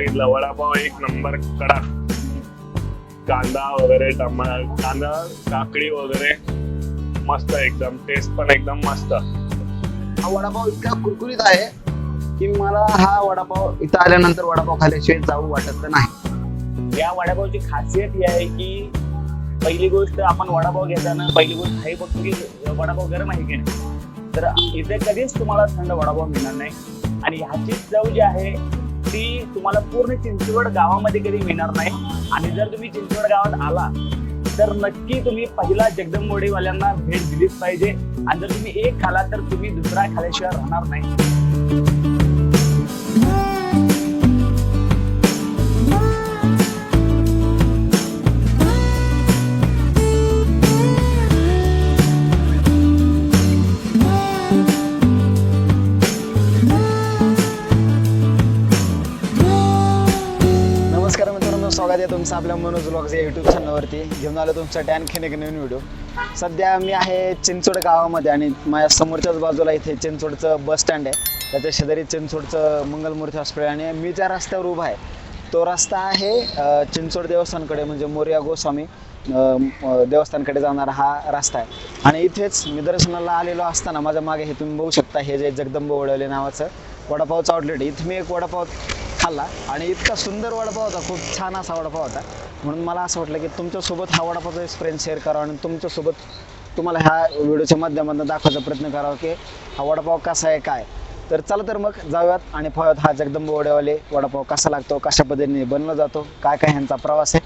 बघितलं वडापाव एक नंबर कडक कांदा वगैरे टमा कांदा काकडी वगैरे मस्त एकदम टेस्ट पण एकदम मस्त. हा वडापाव इतका कुरकुरीत आहे की मला हा वडापाव इथं आल्यानंतर वडापाव खाल्ल्याशिवाय जाऊ वाटत नाही. या वडापावची खासियत ही आहे की पहिली गोष्ट आपण वडापाव घेताना पहिली गोष्ट हे बघतो की वडापाव गरम आहे की नाही? तर इथे कधीच तुम्हाला थंड वडापाव मिळणार नाही. आणि ह्याची चव जी आहे ती तुम्हाला पूर्ण चिंचवड गावामध्ये कधी मिळणार नाही. आणि जर तुम्ही चिंचवड गावात आला तर नक्की तुम्ही पहिला जगदंबोडीवाल्यांना भेट दिलीच पाहिजे. आणि जर तुम्ही एक खाला तर तुम्ही दुसरा खाल्याशिवाय राहणार नाही. तुमचं आपल्या मनोज ब्लॉग्स या युट्यूब चॅनलवरती घेऊन आलो तुमच्यासाठी आणखीन एक नवीन व्हिडिओ सध्या मी आहे चिंचोड गावामध्ये आणि माझ्या समोरच्याच बाजूला इथे चिंचोडचं बस स्टँड आहे. त्याच्या शेजारी चिंचोडचं मंगलमूर्ती हॉस्पिटल आणि मी ज्या रस्त्यावर उभा आहे तो रस्ता आहे चिंचोड देवस्थानकडे म्हणजे मोर्या गोस्वामी देवस्थानकडे जाणारा हा रस्ता आहे. आणि इथेच मी दर्शनाला आलेलो असताना माझ्या मागे हे तुम्ही बघू शकता हे जे जगदंब वळवले नावाचं वडापावचं आउटलेट इथं मी एक वडापाव खाल्ला आणि इतका सुंदर वडापाव होता खूप छान असा वडापाव होता. म्हणून मला असं वाटलं की तुमच्यासोबत हा वडापावचा एक्सपिरियन्स शेअर करावा आणि तुमच्यासोबत तुम्हाला ह्या व्हिडिओच्या माध्यमातून दाखवायचा प्रयत्न करावा की हा वडापाव कसा आहे काय तर चला तर मग जाऊयात आणि पाहूयात हा जगदंब वडेवाले वडापाव कसा लागतो कशा पद्धतीने बनला जातो काय काय ह्यांचा प्रवास आहे.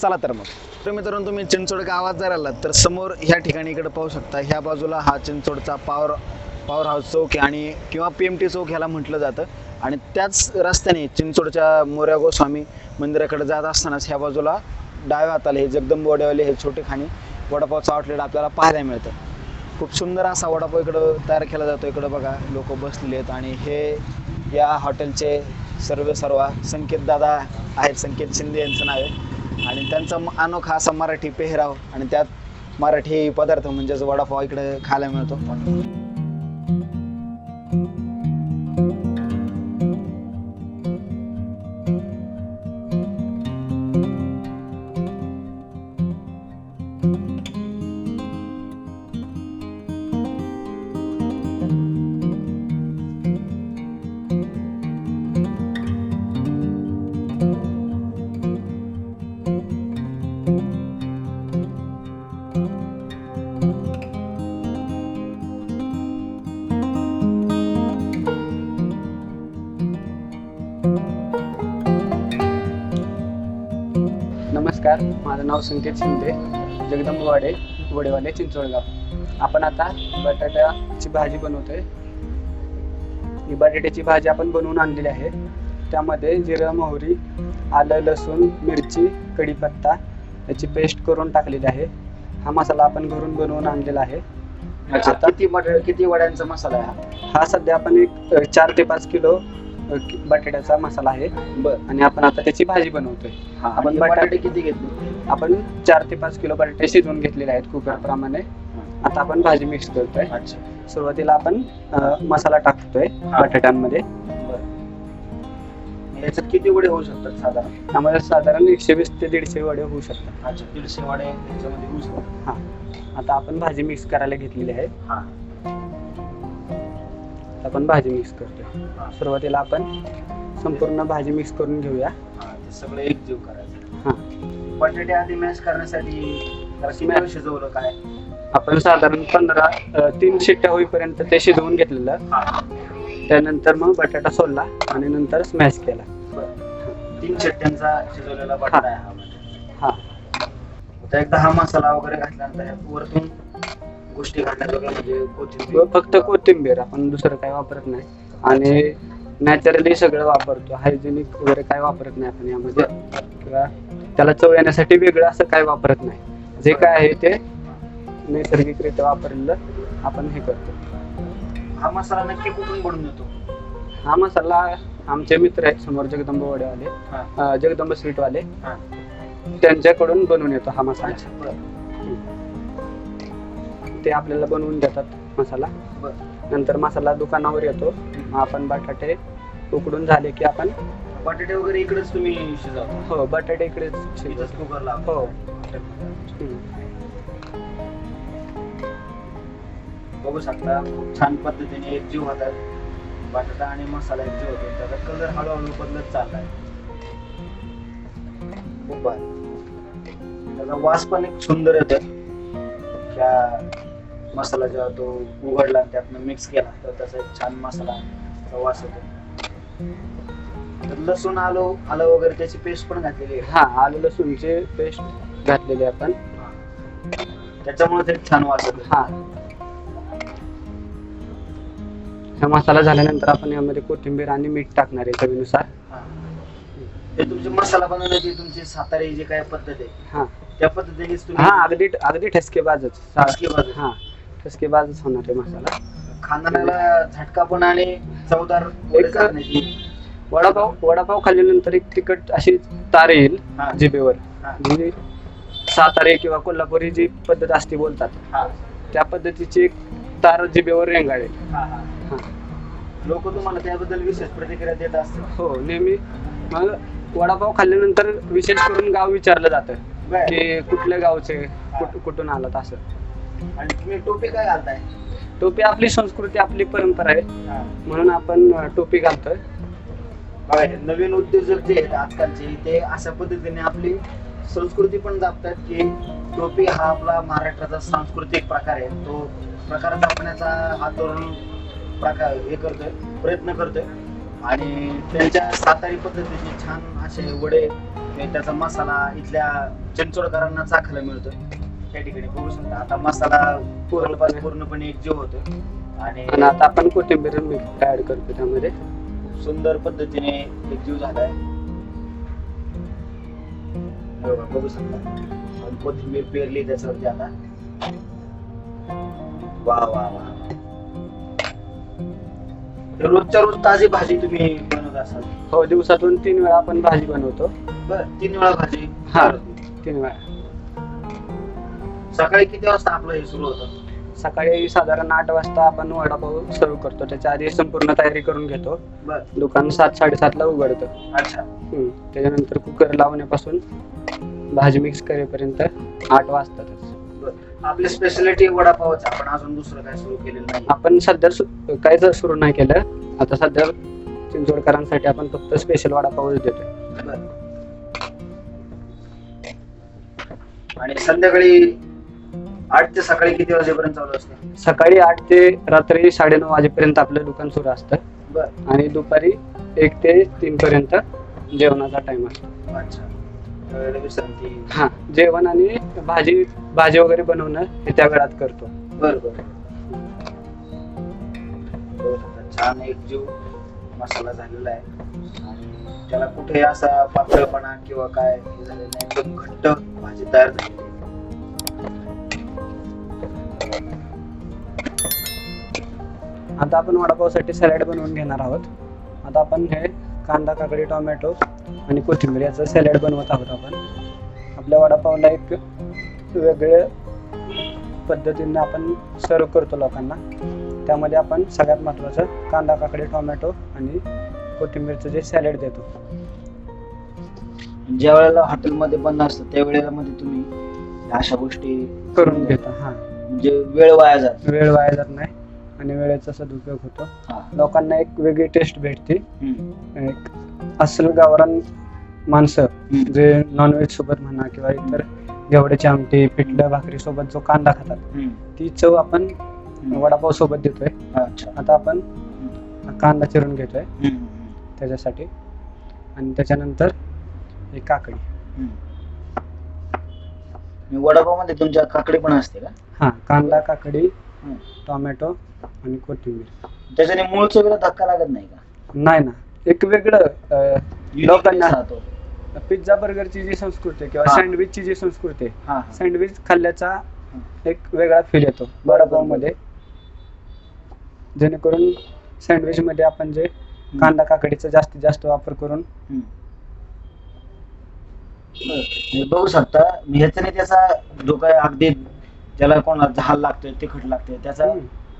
चला तर मग. तर मित्रांनो तुम्ही चिंचोड गावात जर आलात तर समोर ह्या ठिकाणी इकडे पाहू शकता ह्या बाजूला हा चिंचोडचा पॉवर पॉवर हाऊस चौक आणि किंवा पी एम टी चौक ह्याला म्हटलं जातं. आणि त्याच रस्त्याने चिंचोडच्या मोऱ्या गोस्वामी मंदिराकडे जात असतानाच ह्या बाजूला डाव्या हाताला हे जगदंब वडेवाले हे छोटे खाणी वडापावचं आउटलेट आपल्याला पाहायला मिळतं. खूप सुंदर असा वडापाव इकडं तयार केला जातो. इकडं बघा लोक बसलेले आहेत आणि हे या हॉटेलचे सर्व सर्व संकेत दादा आहेत. संकेत शिंदे यांचं नाव आहे. आणि त्यांचा अनोखा असा मराठी पेहराव आणि त्यात मराठी पदार्थ म्हणजेच वडापाव इकडे खायला मिळतो. माझं नाव संकेत शिंदे जगदंबवाडे वडेवाले चिंचवडगाव आपण आता बटाट्याची भाजी बनवतोय. ही बटाट्याची भाजी आपण बनवून आणलेली आहे. त्यामध्ये जिरं मोहरी आलं लसूण मिरची कढीपत्ता याची पेस्ट करून टाकलेली आहे. हा मसाला आपण घरून बनवून आणलेला आहे. अच्छा आता किती किती वड्यांचा मसाला आहे हा? हा सध्या आपण एक चार ते पाच किलो अ, बटाट्याचा मसाला आहे. बरं. आणि आपण आता त्याची भाजी बनवतोय. हा आपण बटाटे बटाटे किती घेतले? आपण चार ते पाच किलो बटाटे शिजवून घेतलेले आहेत कुकर प्रमाणे आता आपण भाजी मिक्स करतोय. अच्छा. सुरुवातीला आपण अ, मसाला टाकतोय हा. बटाट्यांमध्ये. याच्यात किती वडे होऊ शकतात साधारण? त्यामध्ये साधारण एकशे वीस ते दीडशे वडे होऊ शकतात. अच्छा दीडशे वडे याच्यामध्ये होऊ शकतात. हा. आता आपण भाजी मिक्स करायला घेतलेली आहे. हा. आता आपण भाजी मिक्स करतोय. सुरुवातीला आपण संपूर्ण भाजी मिक्स करून घेऊया. हा, ते सगळं एकजीव करायचं. हा. बटाटे आधी मॅश करण्यासाठी शिजवलं काय? आपण साधारण पंधरा तीन शिट्ट्या होईपर्यंत ते शिजवून घेतलेलं. त्यानंतर मग बटाटा सोडला आणि नंतर स्मॅश केला. तीन चट्ट्यांचा शिजवलेला बटाटा हा एकदा हा. मसाला वगैरे घातल्यानंतर वरतून गोष्टी घालण्यात वगैरे म्हणजे कोथिंबीर. फक्त कोथिंबीर आपण दुसरं काय वापरत नाही. आणि नॅचरली सगळं वापरतो. हायजेनिक वगैरे काय वापरत नाही आपण यामध्ये. किंवा त्याला चव येण्यासाठी वेगळं असं काय वापरत नाही. जे काय आहे ते नैसर्गिकरित्या वापरलेलं आपण हे करतो. हा मसाला नक्की कुठून बनवून येतो? हा मसाला आमचे मित्र आहेत समोर जगदंब वडेवाले जगदंब स्वीटवाले. त्यांच्याकडून बनवून येतो हा मसाला. ते आपल्याला बनवून देतात मसाला. नंतर मसाला दुकानावर येतो. आपण बटाटे उकडून झाले की आपण बटाटे वगैरे इकडेच तुम्ही शिजवता. हो बटाटे इकडेच इथंच हो. हम्म. बघू शकता खूप छान पद्धतीने एक जीव होतात बटाटा आणि मसाला एक जीव होतो त्याचा कलर हळूहळू बदलत चाललाय. खूप भारी. त्याचा वास पण एक सुंदर येतो त्या मसाला जेव्हा तो उघडला आणि त्यातनं मिक्स केला तर त्याचा एक छान मसाला वास येतो तर लसूण आलो आलं वगैरे त्याची पेस्ट पण घातलेली आहे. हा आलू लसूणची पेस्ट घातलेली आपण. त्याच्यामुळे ते छान वास येतो. हा. हा मसाला झाल्यानंतर आपण यामध्ये कोथिंबीर आणि मीठ टाकणार आहे चवीनुसार. ते तुमचे मसाला बनवण्याची तुमची सातारी जी काय पद्धत आहे हा. त्या पद्धतीनेच हा अगदी अगदी ठसकेबाजच ठसकेबाज. हा. ठसकेबाजच होणार आहे मसाला खांदाण्याला झटका पण आणि चवदार वडे एक-. वडापाव वडापाव खाल्ल्यानंतर एक तिखट अशी तार येईल हा. जिभेवर हा. जी सातारे किंवा कोल्हापुरी जी पद्धत असते बोलतात हा. त्या पद्धतीची एक तार जिभेवर रेंगाळेल हा, हा. हा. लोक तुम्हाला त्याबद्दल विशेष प्रतिक्रिया देत असतात हो नेहमी मग वडापाव खाल्ल्यानंतर विशेष करून गाव विचारलं जातं बर. की कुठल्या गावचे कुठ- कुठून आलात असं आणि तुम्ही टोपी काय घालताय? टोपी आपली संस्कृती आपली परंपरा आहे. हा. म्हणून आपण अं, टोपी घालतोय. बघा हे नवीन उद्योजक जे आहेत आजकालचे ते अशा पद्धतीने आपली संस्कृती पण जपतात की टोपी हा आपला महाराष्ट्राचा सांस्कृतिक प्रकार आहे. तो प्रकार जपण्याचा हा तरुण प्रकार हे करतोय प्रयत्न करतोय. आणि त्यांच्या सातारी पद्धतीचे छान असे वडे त्याचा मसाला इथल्या चिंचोडकरांना चाखायला मिळतोय. त्या ठिकाणी बघू शकता. आता मसाला पूर्णपणे पूर्णपणे एक जीव होतोय. आणि आणि आता आपण कोथिंबीर ऍड करतो त्यामध्ये. सुंदर पद्धतीने एक जीव झालाय. बघा, बघू शकता. आणि कोथिंबीर पेरली त्याच्यावरती आता. वा वा वा. रोजच्या रोज ताजी भाजी तुम्ही बनवत असाल. हो दिवसातून तीन वेळा आपण भाजी बनवतो. बर तीन वेळा भाजी. हा. होते. तीन वेळा. सकाळी किती वाजता आपलं हे सुरू होतं? सकाळी साधारण आठ वाजता आपण वडापाव सर्व करतो. त्याच्या आधी संपूर्ण तयारी करून घेतो. बर. दुकान सात साडेसात ला उघडतं. अच्छा. हम्म. त्याच्यानंतर कुकर लावण्यापासून भाजी मिक्स करेपर्यंत आठ वाजतातच. बर. आपली स्पेशालिटी वडापावच. आपण अजून दुसरं काय सुरू केलेलं नाही. आपण सध्या सु- काहीच सुरू नाही केलं. आता सध्या चिंचवडकरांसाठी आपण फक्त स्पेशल वडापावच देतोय. बर. आणि संध्याकाळी आठ ते सकाळी किती वाजेपर्यंत चालू असते? सकाळी आठ ते रात्री साडेनऊ वाजेपर्यंत आपलं दुकान सुरू असतं. बर. आणि दुपारी एक ते तीन पर्यंत जेवणाचा टाइम असतो. अच्छा. विश्रांती हा जेवण आणि भाजी भाजी वगैरे बनवणं हे त्या वेळात करतो. बर छान एक जीव मसाला झालेला आहे. आणि त्याला कुठे असा पातळपणा किंवा काय हे झालेलं नाही. एकदम घट्ट भाजी तयार झालेली आहे. आता आपण वडापावसाठी सॅलड बनवून घेणार आहोत. आता आपण हे कांदा काकडी टोमॅटो आणि कोथिंबीर याचं सॅलड बनवत आहोत आपण. आपल्या वडापावला एक वेगळे पद्धतीने आपण सर्व करतो लोकांना. त्यामध्ये आपण सगळ्यात महत्त्वाचं कांदा काकडी टोमॅटो आणि कोथिंबीरचं जे सॅलड देतो. ज्या वेळेला हॉटेलमध्ये बंद असतं त्या वेळेला मध्ये तुम्ही अशा गोष्टी करून घेतो हां. म्हणजे वेळ वाया जात वेळ वाया जात नाही. आणि वेळेचा सदुपयोग होतो. लोकांना एक वेगळी टेस्ट भेटते. एक अस्सल गावरान माणसं. जे नॉनव्हेज सोबत म्हणा किंवा इतर घेवड्याची आमटी पिठलं भाकरी सोबत जो कांदा खातात. ती चव आपण वडापाव सोबत देतोय आता आपण कांदा चिरून घेतोय. त्याच्यासाठी आणि त्याच्यानंतर ही काकडी वडापावमध्ये तुमच्या काकडी पण असते का हा कांदा काकडी. टोमॅटो आणि कोथिंबीर त्याच्याने मूळ चवीला धक्का लागत नाही का नाही ना एक वेगळं अं, लोकांना राहतो. पिझ्झा बर्गरची जी संस्कृती आहे किंवा हा. सँडविचची जी संस्कृती आहे हा सँडविच खाल्ल्याचा एक वेगळा फील येतो वडापावमध्ये जेणेकरून सँडविच मध्ये आपण जे कांदा काकडीचा जास्तीत जास्त वापर करून हम्म. बरं. म्हणजे बघू शकता ह्याच्याने त्याचा जो काय अगदी ज्याला कोणा झाल लागतोय तिखट लागतोय त्याचा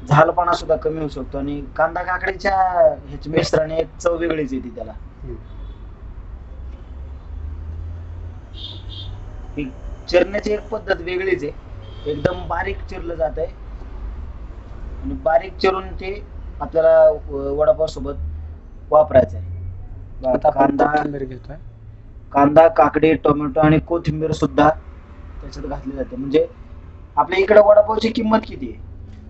झालपणा सुद्धा कमी होऊ शकतो आणि कांदा काकडीच्या ह्याच्या मिश्राने चव वेगळीच येते त्याला. चिरण्याची एक पद्धत वेगळीच आहे. एकदम बारीक चिरलं जात आहे आणि बारीक चिरून ते आपल्याला वडापाव सोबत वापरायचं आहे कांदा घेतोय. कांदा काकडी टोमॅटो आणि कोथिंबीर सुद्धा त्याच्यात घातली जाते. म्हणजे आपल्या इकडे वडापावची किंमत किती आहे?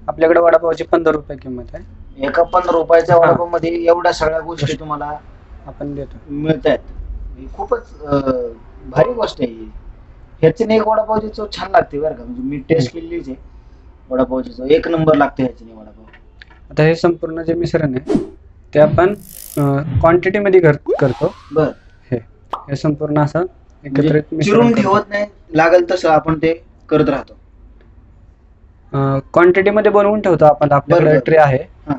आपल्याकडे वडापावची पंधरा रुपये किंमत आहे. एका पंधरा रुपयाच्या. वडापावमध्ये एवढ्या सगळ्या गोष्टी तुम्हाला आपण देतो. मिळत आहेत ही खूपच अं, भारी गोष्ट आहे ही. ह्याची एक वडापावची चव छान लागते बरं का. म्हणजे मी टेस्ट केलेलीच आहे वडापावची चव. एक नंबर लागते ह्याची वडापाव. आता हे संपूर्ण जे मिश्रण आहे ते आपण क्वांटिटी मध्ये कर- करतो. बर. हे हे संपूर्ण असं म्हणजे एकत्रित चिरून ठेवत नाही लागेल तसं आपण ते करत राहतो. क्वांटिटी मध्ये बनवून ठेवतो आपण आपल्याकडे बरोबर. ट्रे आहे. हा.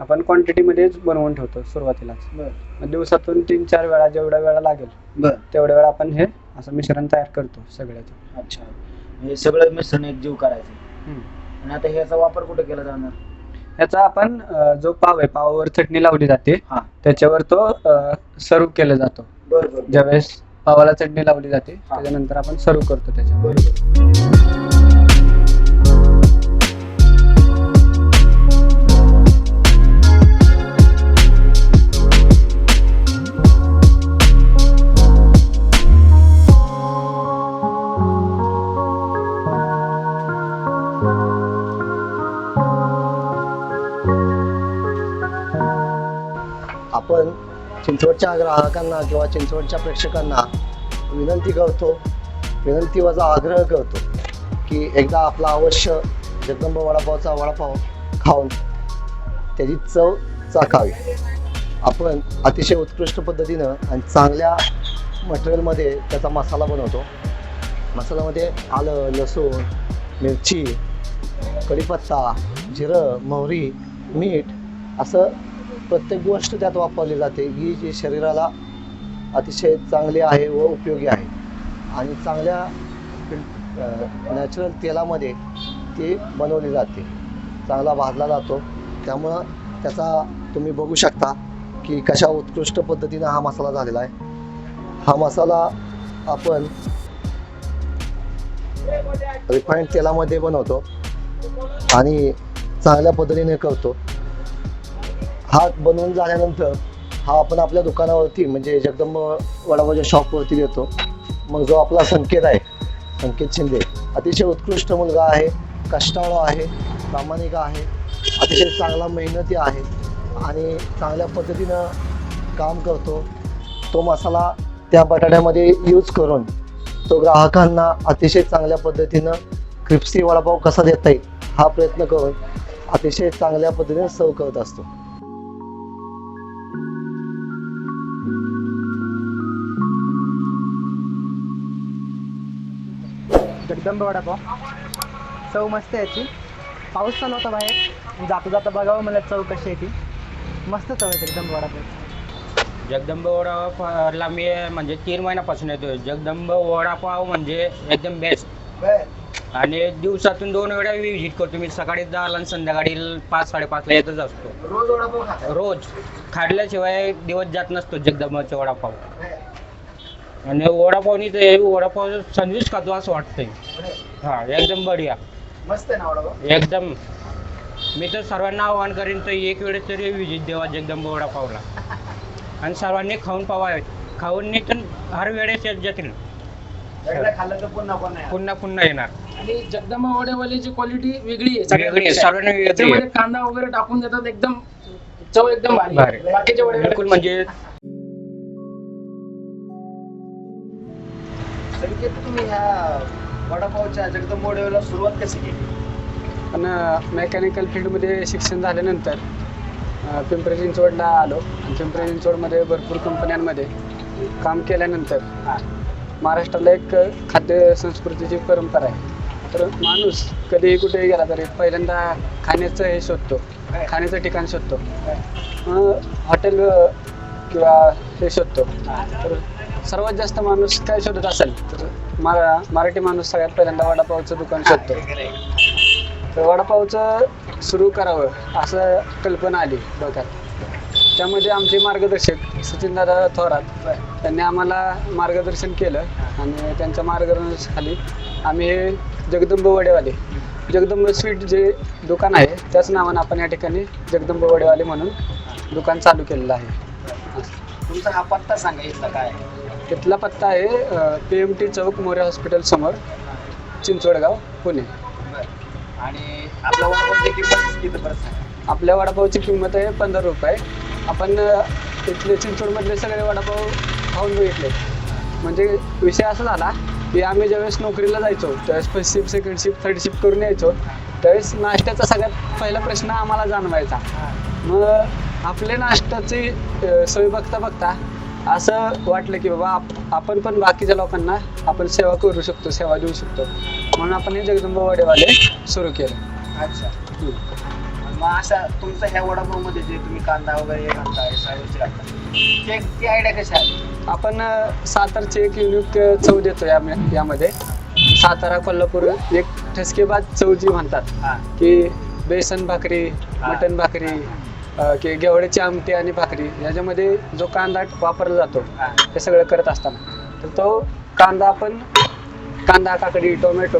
आपण क्वांटिटी मध्येच बनवून ठेवतो सुरुवातीलाच. बर. मग दिवसातून तीन चार वेळा जेवढ्या वेळा लागेल बर. तेवढ्या वेळा आपण हे असं मिश्रण तयार करतो सगळ्याचं. अच्छा. हे सगळं मिश्रण एक जीव करायचं. आणि आता ह्याचा वापर कुठे केला जाणार? याचा आपण अं, जो पाव आहे पावावर चटणी लावली जाते. हा. त्याच्यावर तो सर्व केला जातो. बर बर. ज्यावेळेस पावाला चटणी लावली जाते हा. त्याच्यानंतर आपण सर्व करतो त्याच्यावर. बरोबर. चिंचवडच्या ग्राहकांना किंवा चिंचवडच्या प्रेक्षकांना विनंती करतो विनंती वजा आग्रह करतो की एकदा आपला अवश्य जगदंब वडापावचा वडापाव खाऊन त्याची चव चाकावी आपण अतिशय उत्कृष्ट पद्धतीनं आणि चांगल्या मटेरियलमध्ये त्याचा मसाला बनवतो. मसाल्यामध्ये आलं लसूण मिरची कढीपत्ता जिरं मोहरी मीठ असं प्रत्येक गोष्ट त्यात वापरली जाते. ही जी शरीराला अतिशय चांगली आहे व उपयोगी आहे. आणि चांगल्या नॅचरल तेलामध्ये ती बनवली जाते. चांगला भाजला जातो. त्यामुळं त्याचा तुम्ही बघू शकता की कशा उत्कृष्ट पद्धतीनं हा मसाला झालेला आहे. हा मसाला आपण रिफाईंड तेलामध्ये बनवतो आणि चांगल्या पद्धतीने करतो. हा बनवून झाल्यानंतर हा आपण आपल्या दुकानावरती म्हणजे जगदंब वडापावच्या शॉपवरती देतो मग जो आपला संकेत आहे संकेत शिंदे अतिशय उत्कृष्ट मुलगा आहे कष्टाळू आहे प्रामाणिक आहे अतिशय चांगला मेहनती आहे आणि चांगल्या पद्धतीनं काम करतो. तो मसाला त्या बटाट्यामध्ये यूज करून तो ग्राहकांना अतिशय चांगल्या पद्धतीनं क्रिप्सी वडापाव कसा देता येईल हा प्रयत्न करून अतिशय चांगल्या पद्धतीने सर्व करत असतो. जगदंब वडापाव चव मस्त आहे याची. पाऊस चालू होता बाहेर. जाता जाता बघावं मला चव कशी आहे ती. मस्त चव आहे जगदंब वडापाव जगदंब वडापावला मी म्हणजे तीन महिन्यापासून येतोय. जगदंब वडापाव म्हणजे एकदम बेस्ट आणि दिवसातून दोन वेळा विजिट करतो. मी सकाळी दहाला आणि संध्याकाळी पाच साडेपाचला येतच असतो. रोज वडापाव खाता रोज. खाल्ल्याशिवाय दिवस जात नसतो जगदंबाचा वडापाव. आणि वडापावनी ते वडापाव संदेश खातो असं वाटतंय. हा एकदम बढिया. मस्त आहे ना वडापाव? एकदम. मी तर सर्वांना आवाहन करीन तर एक वेळेस तरी विजिट देवा जगदंब वडापावला. आणि सर्वांनी खाऊन पावा खाऊन नाही तर हर वेळेस येत जातील. एकदा खाल्लं तर पुन्हा पुन्हा येणार. पुन्हा पुन्हा येणार. आणि जगदंबा वड्यावाल्याची क्वालिटी वेगळी आहे. वेगळी आहे, सर्वांना वेगळी आहे. त्याच्यामध्ये कांदा वगैरे टाकून देतात एकदम चव एकदम भारी बिलकुल म्हणजे तुम्ही ह्या वडापावच्या सुरुवात कशी केली? पण मेकॅनिकल फील्डमध्ये शिक्षण झाल्यानंतर अ, पिंपरी चिंचवडला आलो. आणि पिंपरी चिंचवडमध्ये भरपूर कंपन्यांमध्ये काम केल्यानंतर महाराष्ट्राला एक खाद्य संस्कृतीची परंपरा आहे तर माणूस कधीही कुठेही गेला तरी पहिल्यांदा खाण्याचं हे शोधतो. खाण्याचं ठिकाण शोधतो. अ, हॉटेल अ, किंवा हे शोधतो. तर सर्वात जास्त माणूस काय शोधत असेल तर मराठी माणूस सगळ्यात पहिल्यांदा वडापावचं दुकान शोधतो. तर वडापावचं सुरू करावं असं कल्पना आली डोक्यात. त्यामध्ये आमचे मार्गदर्शक सचिनदादा थोरात त्यांनी आम्हाला मार्गदर्शन केलं आणि त्यांच्या मार्गदर्शनाखाली आम्ही हे जगदंब वडेवाले जगदंब स्वीट जे दुकान आहे त्याच नावानं आपण या ठिकाणी जगदंब वडेवाले म्हणून दुकान चालू केलेलं आहे. तुमचा हा पत्ता सांगा इथला काय तिथला पत्ता आहे पी एम टी चौक मोरे हॉस्पिटल समोर चिंचवडगाव पुणे. आणि आपला वडापावची किंमत किती परत सांगा? आपल्या वडापावची किंमत आहे पंधरा रुपये. आपण अ, इथले चिंचवडमधले सगळे वडापाव खाऊन बघितले. म्हणजे विषय असा झाला की आम्ही ज्यावेळेस नोकरीला जायचो त्यावेळेस first shift second shift third shift करून यायचो. त्यावेळेस नाश्त्याचा सगळ्यात पहिला प्रश्न आम्हाला जाणवायचा. मग आपले नाश्त्याची अ, सोय बघता बघता असं वाटलं की बाबा आप- आपण पण बाकीच्या लोकांना आपण सेवा करू शकतो सेवा देऊ शकतो. म्हणून आपण हे जगदंबा वडेवाले सुरू केलं. अच्छा. मग अशा तुमचं ह्या वडापावमध्ये जे तुम्ही कांदा वगैरे हे घालता ते ती आयडिया कशी आपण अ, सातारची एक युनिक अ, चव देतो या यामध्ये. सातारा कोल्हापूर एक ठसकेबाज चव जी म्हणतात. हा. की बेसन भाकरी मटन भाकरी की घेवड्याची आमटी आणि भाकरी याच्यामध्ये जो कांदा वापरला जातो हा. हे सगळं करत असताना. तर तो कांदा आपण कांदा काकडी टोमॅटो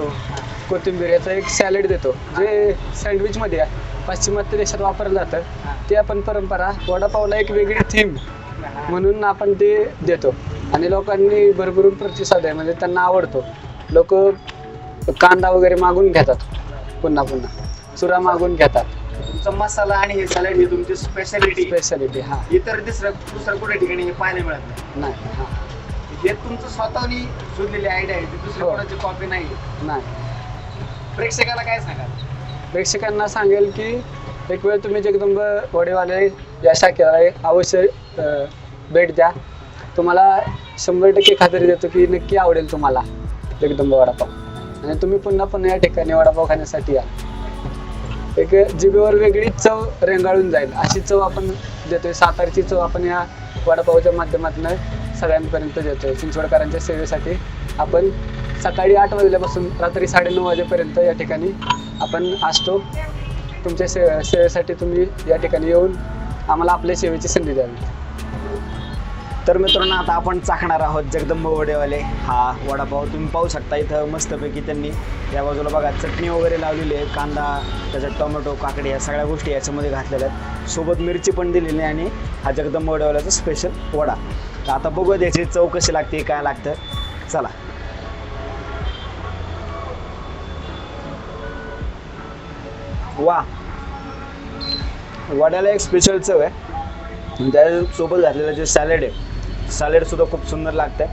कोथिंबीर याचा एक सॅलेड देतो जे सँडविचमध्ये पाश्चिमात्य देशात वापरलं जातं. ते आपण परंपरा वडापावला एक वेगळी थीम म्हणून आपण ते देतो. आणि लोकांनी भरभरून प्रतिसाद आहे म्हणजे त्यांना आवडतो. लोक कांदा वगैरे मागून घेतात पुन्हा पुन्हा. चुरा मागून घेतात. तुमचा मसाला आणि हे सॅलड ही तुमची स्पेशालिटी स्पेशालिटी हा. इतर दुसरं दुसरं कुठे ठिकाणी हे पाहायला मिळत नाही. नाही हा. हे तुमचं स्वतःनी शोधलेली आयडिया आहे ती दुसरी हो. कोणाची कॉपी नाही नाही. प्रेक्षकाला काय सांगाल? प्रेक्षकांना सांगेल की एक वेळ तुम्ही जगदंब वडेवाले या शाखेला अवश्य अ, भेट द्या. तुम्हाला शंभर टक्के खात्री देतो की नक्की आवडेल तुम्हाला जगदंब वडापाव. आणि तुम्ही पुन्हा पुन्हा या ठिकाणी वडापाव खाण्यासाठी या. एक जिभेवर वेगळीच चव रेंगाळून जाईल. अशी चव आपण देतोय. सातारची चव आपण या वडापावच्या माध्यमातून सगळ्यांपर्यंत देतोय. चिंचवडकरांच्या सेवेसाठी आपण सकाळी आठ वाजल्यापासून रात्री साडेनऊ वाजेपर्यंत या ठिकाणी आपण असतो. तुमच्या से सेवेसाठी तुम्ही या ठिकाणी येऊन आम्हाला आपल्या सेवेची संधी द्यावी. तर मित्रांनो आता आपण चाखणार आहोत जगदंब वडेवाले. हा वडापाव तुम्ही पाहू शकता इथं मस्तपैकी त्यांनी या बाजूला बघा चटणी वगैरे लावलेली आहे कांदा त्याच्यात टोमॅटो काकडी या सगळ्या गोष्टी याच्यामध्ये घातलेल्या आहेत. सोबत मिरची पण दिलेली आहे आणि हा जगदंब वडेवाल्याचा स्पेशल वडा. तर आता बघूया याची चव कशी लागते काय लागतं. चला. वा. वड्याला एक स्पेशल चव आहे. त्यासोबत घातलेलं जे सॅलड आहे सॅलेडसुद्धा खूप सुंदर लागतंय.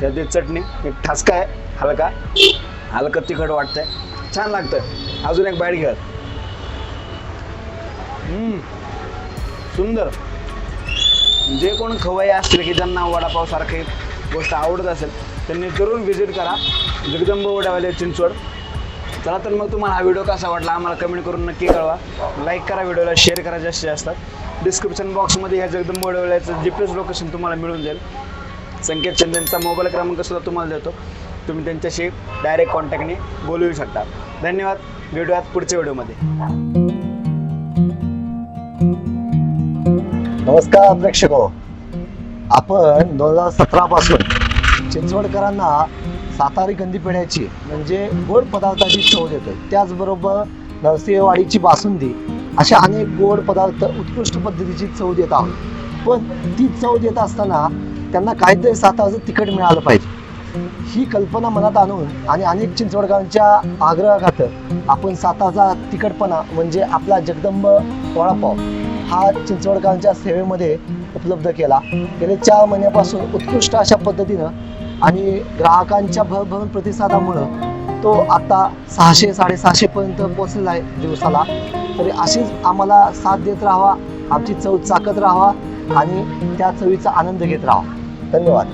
त्याची चटणी एक ठसका आहे हलका. हलकं तिखट वाटतंय. छान लागतं अजून एक बाईट घ्या. सुंदर. जे कोण खवय्ये असतील की ज्यांना वडापाव सारखी गोष्ट आवडत असेल त्यांनी जरूर व्हिजिट करा. जगदंब वडावाले चिंचवड. चला तर मग तुम्हाला हा व्हिडिओ कसा वाटला आम्हाला कमेंट करून नक्की कळवा. लाईक करा व्हिडिओला शेअर करा जास्तीत जास्त. डिस्क्रिप्शन बॉक्समध्ये ह्या जगदंब वडवल्याचं जी पी एस लोकेशन तुम्हाला मिळून जाईल. संकेत शिंदेचा मोबाईल क्रमांकसुद्धा तुम्हाला देतो. तुम्ही त्यांच्याशी डायरेक्ट कॉन्टॅक्टने बोलू शकता. धन्यवाद. भेटूयात पुढच्या व्हिडिओमध्ये. नमस्कार प्रेक्षक. आपण दोन हजार सतरा पासून चिंचवडकरांना सातारी कंदी पेढ्याची म्हणजे गोड पदार्थाची चव देतो त्याचबरोबर नरसिंहवाडीची बासुंदी अशा अनेक गोड पदार्थ उत्कृष्ट पद्धतीची चव देत आहोत. पण ती चव देत असताना त्यांना काहीतरी साताचं तिखट मिळालं पाहिजे. ही कल्पना मनात आणून आणि अनेक चिंचवडकरांच्या आग्रहाखातर आपण साताचा तिखटपणा म्हणजे आपला जगदंब वडापाव हा चिंचवडकरांच्या सेवेमध्ये उपलब्ध केला. गेले चार महिन्यापासून उत्कृष्ट अशा पद्धतीनं आणि ग्राहकांच्या भरभरून प्रतिसादामुळं तो आता सहाशे साडेसहाशेपर्यंत पोचलेला आहे दिवसाला. तरी अशीच आम्हाला साथ देत राहावा आमची चव चाकत राहावा आणि त्या चवीचा आनंद घेत राहावा. धन्यवाद.